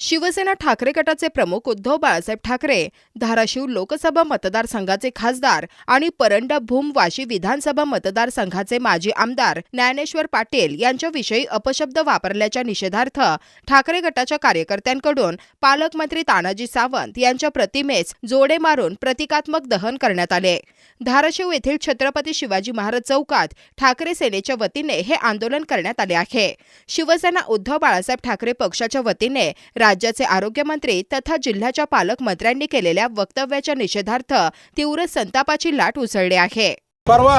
शिवसेना ठाकरे गटाचे प्रमुख उद्धव बाळासाहेब ठाकरे धाराशिव लोकसभा मतदारसंघाचे खासदार आणि परंडा भूम वाशी विधानसभा मतदारसंघाचे माजी आमदार ज्ञानेश्वर पाटील यांच्याविषयी अपशब्द वापरल्याच्या निषेधार्थ ठाकरे गटाच्या कार्यकर्त्यांकडून पालकमंत्री तानाजी सावंत यांच्या प्रतिमेस जोडे मारून प्रतिकात्मक दहन करण्यात आले. धाराशिव येथील छत्रपती शिवाजी महाराज चौकात ठाकरे सेनेच्या वतीने हे आंदोलन करण्यात आले आहे. शिवसेना उद्धव बाळासाहेब ठाकरे पक्षाच्या वतीने राज्याचे आरोग्यमंत्री तथा जिल्ह्याच्या पालकमंत्र्यांनी केलेल्या वक्तव्याच्या निषेधार्थ तीव्र संतापाची लाट उसळली आहे. परवा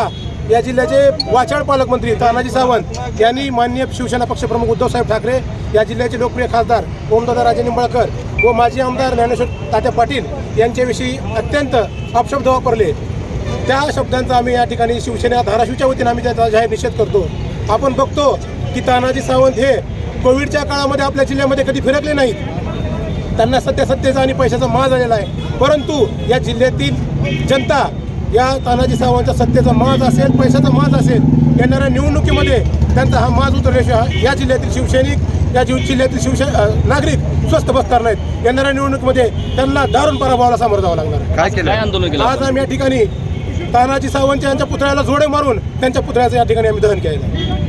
या जिल्ह्याचे वाचाळ पालकमंत्री तानाजी सावंत यांनी माननीय शिवसेना पक्षप्रमुख उद्धवसाहेब ठाकरे या जिल्ह्याचे लोकप्रिय खासदार ओमदादा राजे निंबाळकर व माजी आमदार ज्ञानेश्वर तात्या पाटील यांच्याविषयी अत्यंत अपशब्द वापरले. त्या शब्दांचा आम्ही या ठिकाणी शिवसेना धाराशिवच्या वतीने आम्ही त्याचा जाहीर निषेध करतो. आपण बघतो की तानाजी सावंत हे कोविडच्या काळामध्ये आपल्या जिल्ह्यामध्ये कधी फिरकले नाहीत. त्यांना सत्य सत्तेचा आणि पैशाचा माज आलेला आहे. परंतु या जिल्ह्यातील जनता या तानाजी सावंतच्या सत्तेचा माज असेल पैशाचा माज असेल येणाऱ्या निवडणुकीमध्ये त्यांचा हा माज उतरल्याशिवाय या जिल्ह्यातील शिवसैनिक या जिव- जिल्ह्यातील शिवसे नागरिक स्वस्थ बसणार नाहीत. येणाऱ्या निवडणुकीमध्ये त्यांना दारुण पराभवाला सामोरं जावं लागणार आहे. काय केलं? आंदोलन केलं? आज आम्ही या ठिकाणी तानाजी सावंत यांच्या पुतळ्याला जोडे मारून त्यांच्या पुतळ्याचं या ठिकाणी आम्ही दहन केलेलं आहे.